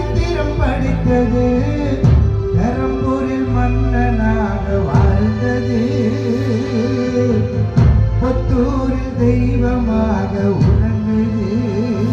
சரித்திரம் படித்தது. பெரம்பூரில் மன்னனாக வாழ்ந்தது. புத்தூரில் தெய்வமாக உறங்குது.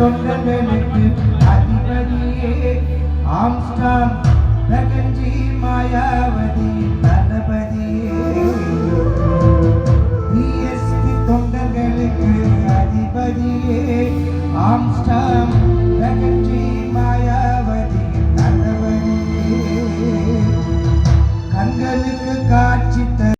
தொண்டனுக்கு அதிபதியே. ஆம்ஸ்டாம் பிரகஞ்சி மாயாவதி தளபதியே. பிஎஸ்பி தொண்டர்களுக்கு அதிபதியே. ஆம்ஸ்டாம்